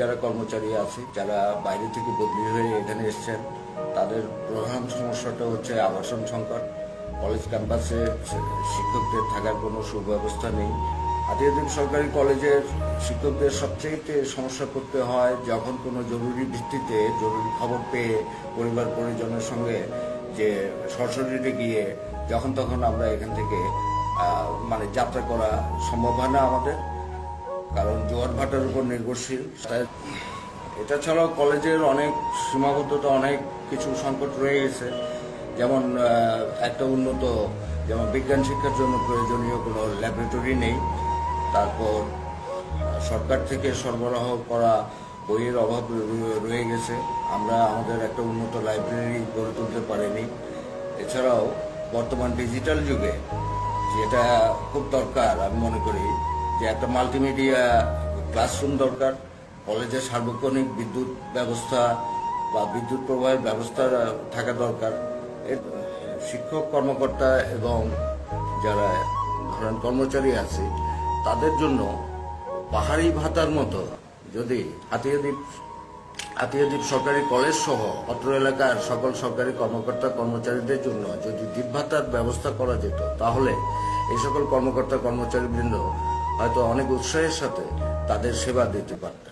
যারা কর্মচারী আছে, যারা বাইরে থেকে বদলি হয়ে এখানে এসছেন, তাদের প্রধান সমস্যাটা হচ্ছে আবাসন সংকট। কলেজ ক্যাম্পাসে শিক্ষকদের থাকার কোনো সুব্যবস্থা নেই। আদিবাদী সরকারি কলেজের শিক্ষকদের সবচেয়ে সমস্যা করতে হয়, যখন কোনো জরুরি ভিত্তিতে জরুরি খবর পেয়ে পরিবার পরিজনের সঙ্গে যে সরাসরি গিয়ে যখন তখন আমরা এখান থেকে মানে যাত্রা করা সম্ভব হয় না আমাদের। ভাটার উপর নির্ভরশীল। এটা ছাড়াও কলেজের অনেক সীমাবদ্ধতা, অনেক কিছু সংকট রয়ে গেছে। যেমন একটা উন্নত, যেমন বিজ্ঞান শিক্ষার জন্য প্রয়োজনীয় কোনো ল্যাবরেটরি নেই। তারপর, সরকার থেকে সরবরাহ করা বইয়ের অভাব রয়ে গেছে। আমরা আমাদের একটা উন্নত লাইব্রেরি গড়ে তুলতে পারিনি। এছাড়াও, বর্তমান ডিজিটাল যুগে যেটা খুব দরকার আমি মনে করি, যে একটা মাল্টিমিডিয়া ক্লাসরুম দরকার, কলেজে সার্বক্ষণিক বিদ্যুৎ ব্যবস্থা বা বিদ্যুৎ প্রবাহের ব্যবস্থা থাকা দরকার। শিক্ষক কর্মকর্তা এবং যারা ধরেন কর্মচারী আছে, তাদের জন্য পাহাড়ি ভাতার মতো যদি হাতিয়াদ্বীপ আতিয়াদ্বীপ সরকারি কলেজ সহ অত্র এলাকার সকল সরকারি কর্মকর্তা কর্মচারীদের জন্য যদি দ্বীপ ভাতার ব্যবস্থা করা যেত, তাহলে এই সকল কর্মকর্তা কর্মচারীবৃন্দ হয়তো অনেক উৎসাহের সাথে তাদের সেবা দিতে পারতেন।